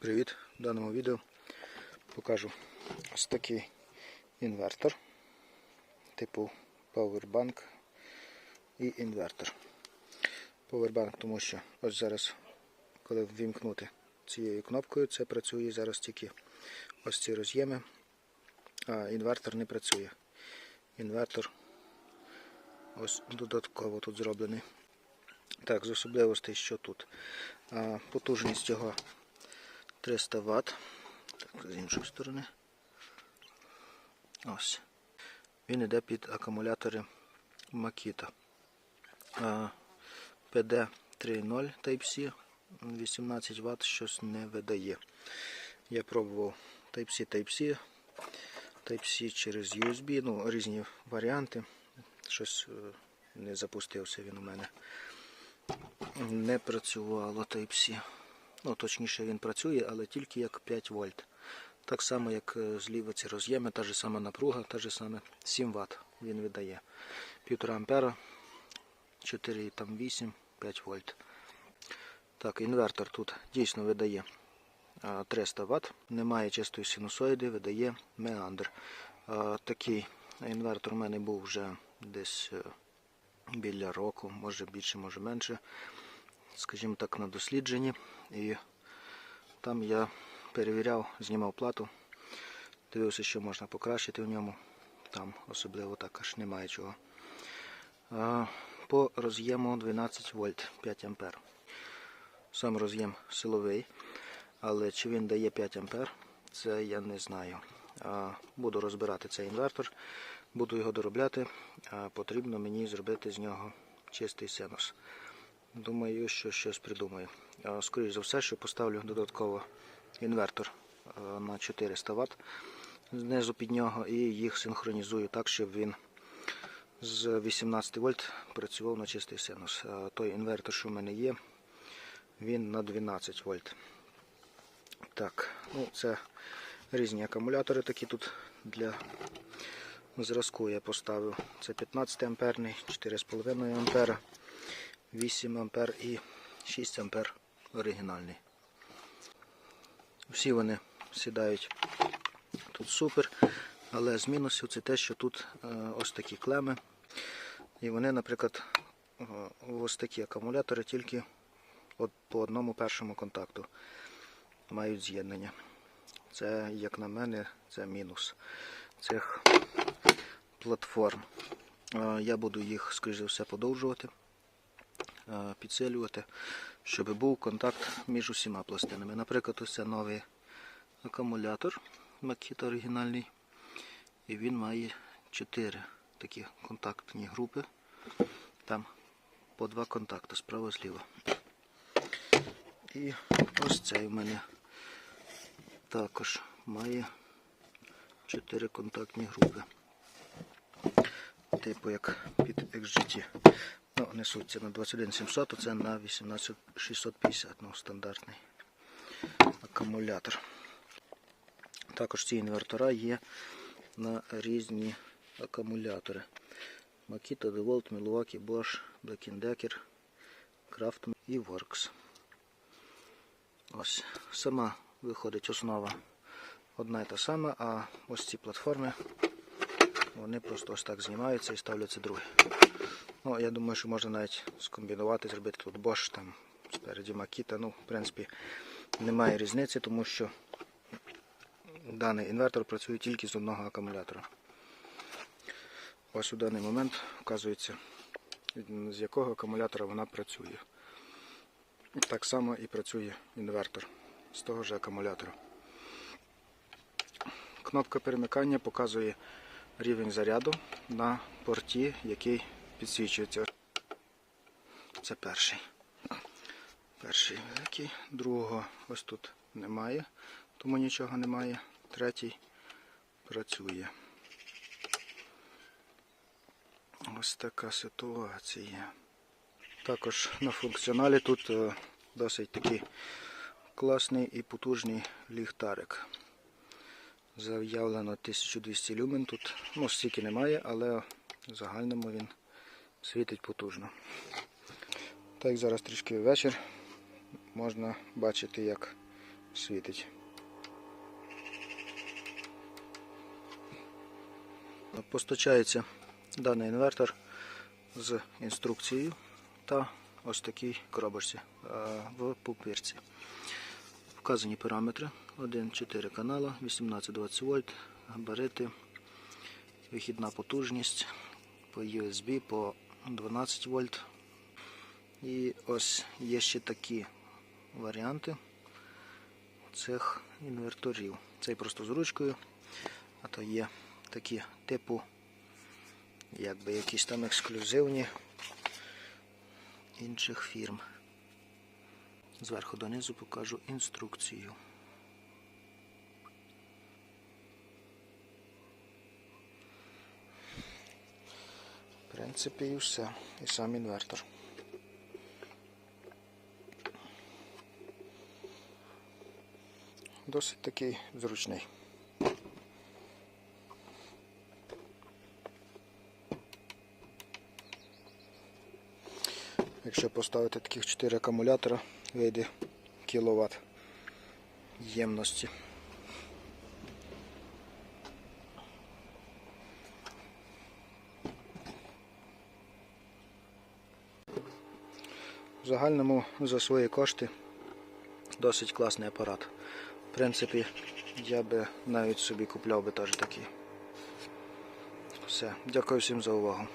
Привіт! В даному відео покажу ось такий інвертор типу Powerbank і інвертор. Powerbank, тому що ось зараз, коли ввімкнути цією кнопкою, це працює зараз тільки ось ці роз'єми, а інвертор не працює. Інвертор ось додатково тут зроблений. Так, з особливостей, що тут. Потужність його 300 Вт. Так, з іншої сторони. Ось. Він йде під акумулятори Makita. PD 3.0 Type-C 18 Вт щось не видає. Я пробував Type-C, Type-C, Type-C через USB, ну, різні варіанти. Щось е, не запустився він у мене. Не працювало Type-C. Ну, точніше він працює, але тільки як 5 вольт. Так само, як е, зліва ці роз'єми, та ж сама напруга, та ж саме 7 Вт він видає. 1,5 ампера, 4,8, 5 вольт. Так, інвертор тут дійсно видає 300 Вт. Немає чистої синусоїди, видає меандр. Такий інвертор у мене був вже десь е, біля року, може більше, може менше скажімо так, на дослідженні. І там я перевіряв, знімав плату, дивився, що можна покращити в ньому. Там особливо також немає чого. По роз'єму 12 вольт 5 ампер. Сам роз'єм силовий, але чи він дає 5 ампер, це я не знаю. Буду розбирати цей інвертор, буду його доробляти. Потрібно мені зробити з нього чистий синус. Думаю, що щось придумаю. Скоріше за все, що поставлю додатково інвертор на 400 Вт знизу під нього і їх синхронізую так, щоб він з 18 вольт працював на чистий синус. Той інвертор, що в мене є, він на 12 вольт. Так, ну це різні акумулятори такі тут для зразку я поставив. Це 15 амперний, 4,5 ампера. 8 ампер і 6 ампер оригінальний. Всі вони сідають тут супер, але з мінусів це те, що тут е, ось такі клеми. І вони, наприклад, е, ось такі акумулятори тільки по одному першому контакту мають з'єднання. Це, як на мене, це мінус цих платформ. Е, Я буду їх, скоріш за все, подовжувати підсилювати, щоб був контакт між усіма пластинами. Наприклад, ось це новий акумулятор Makita оригінальний. І він має 4 такі контактні групи. Там по два контакти справа зліва. І ось цей у мене також має 4 контактні групи. Типу як під XGT. Ну, несуться на 21700, а це на 18650, ну, стандартний акумулятор. Також ці інвертора є на різні акумулятори. Makita, DeWalt, Milwaukee, Bosch, Black Decker, Craftsman і Works. Ось, сама виходить основа одна і та сама, а ось ці платформи вони просто ось так знімаються і ставляться другі. Ну, я думаю, що можна навіть скомбінувати, зробити тут Bosch, там спереді Makita. Ну, в принципі, немає різниці, тому що даний інвертор працює тільки з одного акумулятора. Ось у даний момент вказується, з якого акумулятора вона працює. Так само і працює інвертор з того ж акумулятора. Кнопка перемикання показує рівень заряду на порті, який підсвічується. Це перший. Перший великий. Другого ось тут немає, тому нічого немає. Третій працює. Ось така ситуація. Також на функціоналі тут е, досить такий класний і потужний ліхтарик. Заявлено 1200 люмен. Тут ну, стільки немає, але в загальному він світить потужно. Так, зараз трішки вечір. Можна бачити, як світить. Постачається даний інвертор з інструкцією та ось такій коробочці е, в пупирці. Вказані параметри 1-4 канала, 18-20 вольт, габарити, вихідна потужність по USB по 12 вольт. І ось є ще такі варіанти цих інверторів. Цей просто з ручкою, а то є такі типу, якби якісь там ексклюзивні інших фірм. Зверху донизу покажу інструкцію. Принципі, і все. І сам інвертор. Досить такий зручний. Якщо поставити таких 4 акумулятора, вийде кіловат ємності. В загальному за свої кошти досить класний апарат. В принципі, я би навіть собі купляв би теж такий. Все, дякую всім за увагу.